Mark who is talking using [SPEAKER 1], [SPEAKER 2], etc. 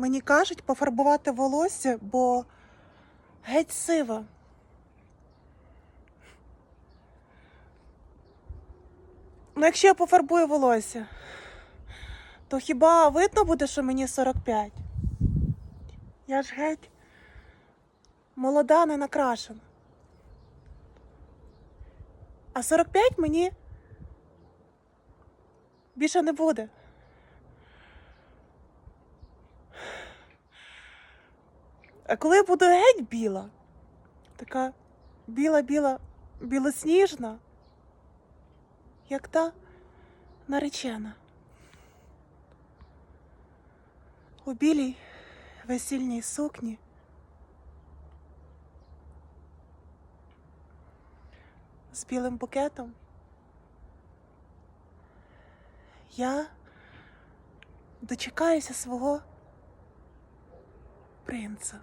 [SPEAKER 1] Мені кажуть пофарбувати волосся, бо геть сива. Ну, якщо я пофарбую волосся, то хіба видно буде, що мені 45? Я ж геть молода, не накрашена. А 45 мені більше не буде. А коли я буду геть біла, така біла-біла, білосніжна, як та наречена. У білій весільній сукні. З білим букетом. Я дочекаюся свого принца.